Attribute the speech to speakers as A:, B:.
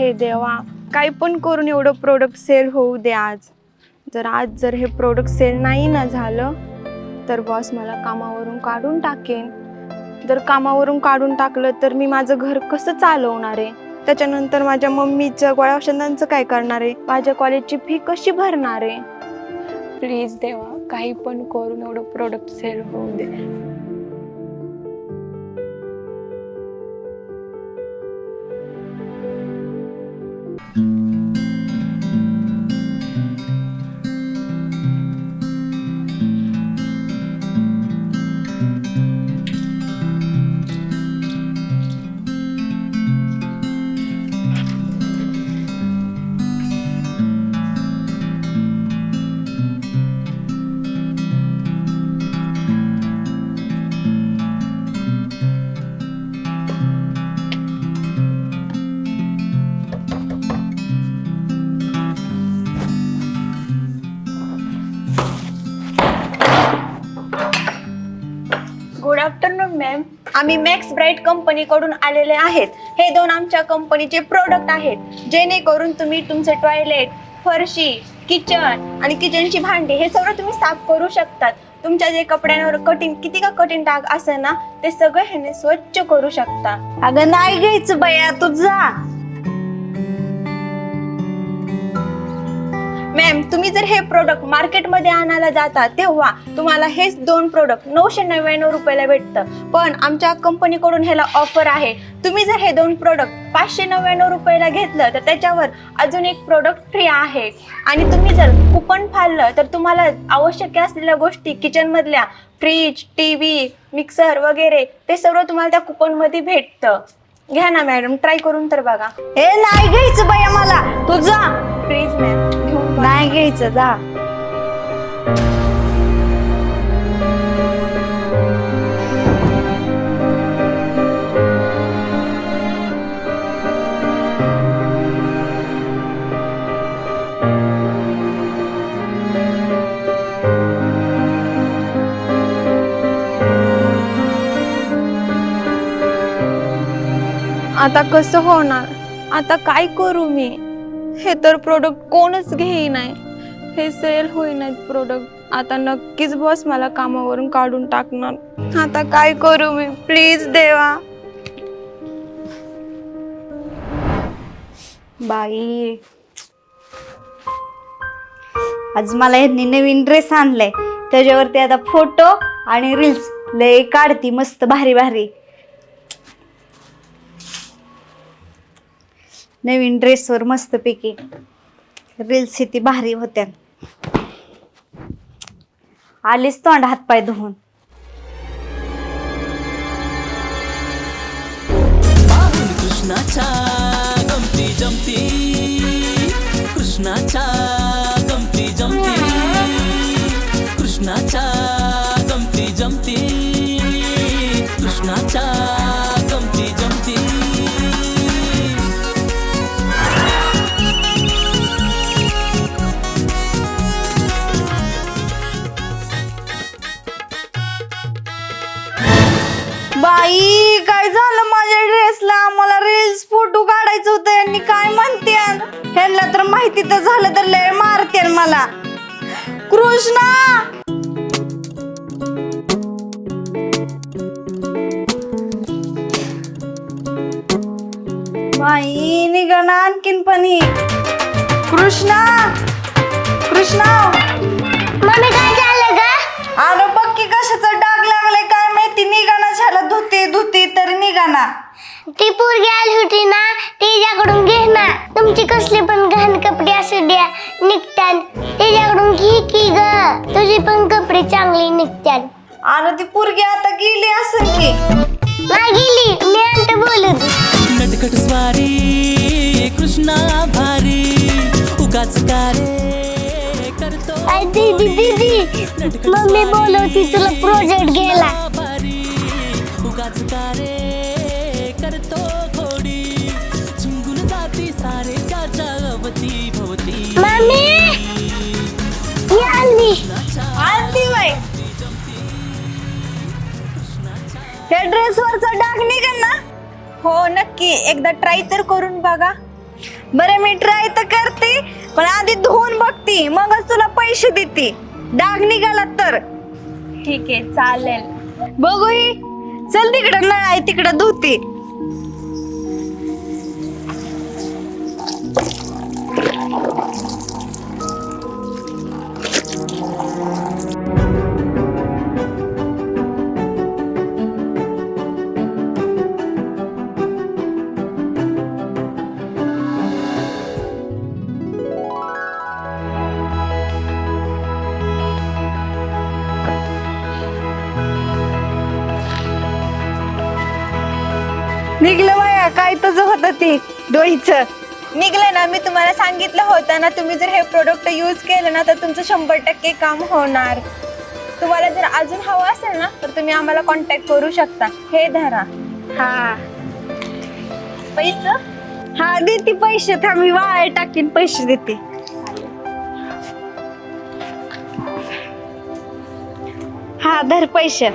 A: हे देवा काही पण करून एवढं प्रोडक्ट सेल होऊ दे आज. जर आज जर हे प्रोडक्ट सेल नाही ना झालं तर बॉस मला कामावरून काढून टाकेन. जर कामावरून काढून टाकलं तर मी माझं घर कसं चालवणार आहे? त्याच्यानंतर माझ्या मम्मीचं गोळ्या औषधांचं काय करणार आहे? माझ्या कॉलेजची फी कशी भरणार आहे? प्लीज देवा काही पण करून एवढं प्रोडक्ट सेल होऊ दे. Thank you. आम्ही मॅक्स ब्राईट कंपनीकडून आलेले आहेत. हे दोन आमच्या कंपनीचे प्रोडक्ट आहेत. जेणेकरून तुम्ही तुमचे टॉयलेट फरशी किचन आणि किचनची भांडी हे सगळं तुम्ही साफ करू शकतात. तुमच्या जे कपड्यांवर कठीण किती का कठीण डाग असेल ना ते सगळं ह्याने स्वच्छ करू शकता.
B: अगं नाही घ्यायचं बया तू जा.
A: तुम्ही जर हे प्रोडक्ट मार्केटमध्ये आणायला जाता तेव्हा तुम्हाला हेच दोन प्रोडक्ट नऊशे नव्याण्णव रुपयाला भेटतं. पण आमच्या कंपनीकडून ह्याला ऑफर आहे. तुम्ही जर हे दोन प्रोडक्ट पाचशे नव्याण्णव रुपयाला घेतलं तर त्याच्यावर अजून एक प्रोडक्ट फ्री आहे. आणि तुम्ही जर कुपन फाडलं तर तुम्हाला आवश्यक असलेल्या गोष्टी किचनमधल्या फ्रीज टी व्ही मिक्सर वगैरे ते सगळं तुम्हाला त्या कुपनमध्ये भेटतं. घ्या ना मॅडम ट्राय करून तर बघा.
B: ए नाही घ्यायचं बया मला तू जा.
A: Please ma'am.
B: नाही घ्यायचं जा.
A: आता कसं होणार? आता काय करू मी? हे तर प्रोडक्ट कोणच घेई नाही. हे सेल होईनात प्रोडक्ट आता नक्कीच बॉस मला कामावरून काढून टाकणार. आता काय करू मी? प्लीज देवा.
B: बाई. आज मला यांनी नवीन ड्रेस आणलाय. त्याच्यावरती आता फोटो आणि रील्स लय काढती मस्त भारी भारी नवीन ड्रेसवर मस्तपैकी रील्स ती भारी होत्या. आलीच तोंड हातपाय धुवून.
C: पाहून कृष्णाच्या गमती जमती. कृष्णाच्या गमती जमती. कृष्णाच्या गमती जमती. कृष्णाच्या
B: बाई काय झालं माझ्या ड्रेसला मला रील्स फोटो काढायचं होतं. यांनी काय म्हणते ह्यांना तर माहिती तर झालं तर लय मारते मला. कृष्णा! बाई निघा ना आणखीन पण ही. कृष्णा! कृष्णा!
D: मम्मी काय झालं ग?
B: अरे बघ की कशाचा डाग लागलाय? काय माहिती निघाना झाला धुते धुते तरी निघाना.
D: ती पोरगी आली होती ना तिच्याकडून घे ना तुमची कसली पण घाण कपडे असू द्या निघतात तिच्याकडून घे की ग तुझी पण कपडे चांगली निघतात
B: अरे ती पोरगी आता गेली असेल की.
D: नाही गेली मी अंत बोलत
C: नटखट स्वारी कृष्णा भारी उगाच कारे करतो
D: दीदी दीदी. मम्मी बोलवती तुला प्रोजेक्ट घ्यायला.
C: भारी उगाच कारे करतो खोडी झुंगून जाती सारे त्याच्या अवती भोवती.
B: बाई. हे ड्रेसवरचा डाग निघेल ना?
A: हो नक्की. एकदा ट्राय तर करून बघा.
B: बरं मी ट्राय तर करते पण आधी धुवून बघते. मगच तुला पैसे देते. डाग निघाला तर.
A: ठीक आहे चालेल.
B: बघू ही. चल तिकडं नळ आहे तिकडं धुते. निघलं बाया काय तुझं होतं ते डोईचं.
A: निघलं ना मी तुम्हाला सांगितलं होतं ना तुम्ही जर हे प्रोडक्ट यूज केलं ना तर तुमचं शंभर टक्के काम होणार. तुम्हाला जर अजून हवं असेल ना तर तुम्ही आम्हाला कॉन्टॅक्ट करू शकता. हे धरा.
B: हा.
A: पैसे?
B: हा देते पैसे थांब मी वाळे टाकीन पैसे देते. हा धर पैसे.